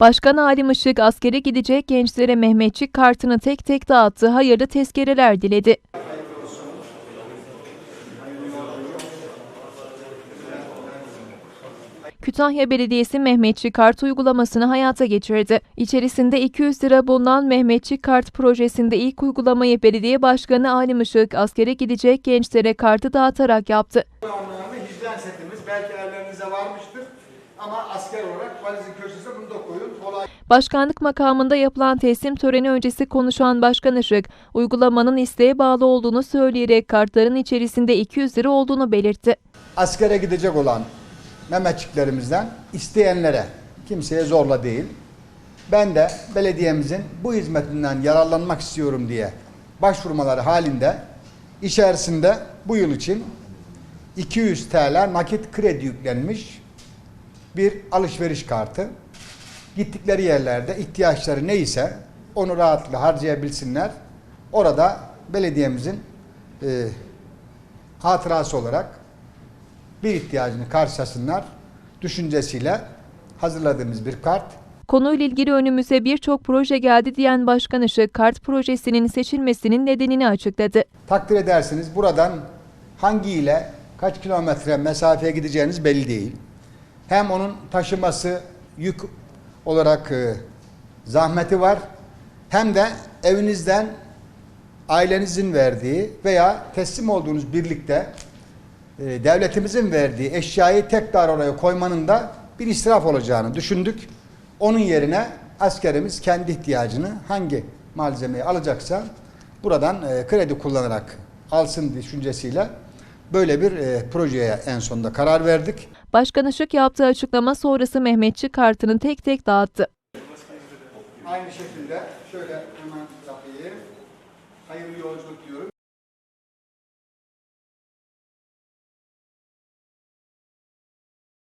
Başkan Halim Işık askere gidecek gençlere Mehmetçik kartını tek tek dağıttı, hayırlı tezkereler diledi. Kütahya Belediyesi Mehmetçik Kart uygulamasını hayata geçirdi. İçerisinde 200 lira bulunan Mehmetçik Kart projesinde ilk uygulamayı belediye başkanı Halim Işık askere gidecek gençlere kartı dağıtarak yaptı. Setimiz belki evlerinizde varmıştır. Ama asker olarak valizin köşesine bunu da koyun. Kolay Başkanlık makamında yapılan teslim töreni öncesi konuşan Başkan Işık, uygulamanın isteğe bağlı olduğunu söyleyerek kartların içerisinde 200 lira olduğunu belirtti. askere gidecek olan Mehmetçiklerimizden isteyenlere, kimseye zorla değil, ben de belediyemizin bu hizmetinden yararlanmak istiyorum diye başvurmaları halinde içerisinde bu yıl için 200 TL nakit kredi yüklenmiş bir alışveriş kartı. Gittikleri yerlerde ihtiyaçları neyse onu rahatlıkla harcayabilsinler. Orada belediyemizin e, hatırası olarak bir ihtiyacını karşılasınlar düşüncesiyle hazırladığımız bir kart. Konuyla ilgili önümüze birçok proje geldi diyen Başkan Işık, kart projesinin seçilmesinin nedenini açıkladı. Takdir edersiniz buradan hangi ile kaç kilometre mesafeye gideceğiniz belli değil. Hem onun taşıması yük olarak e, zahmeti var hem de evinizden ailenizin verdiği veya teslim olduğunuz birlikte e, devletimizin verdiği eşyayı tekrar oraya koymanın da bir israf olacağını düşündük. Onun yerine askerimiz kendi ihtiyacını hangi malzemeyi alacaksa buradan e, kredi kullanarak alsın düşüncesiyle böyle bir e, projeye en sonunda karar verdik. Başkan Işık yaptığı açıklama sonrası Mehmetçik kartını tek tek dağıttı. Aynı şekilde şöyle hemen yapayım. Hayırlı yolculuk diyorum.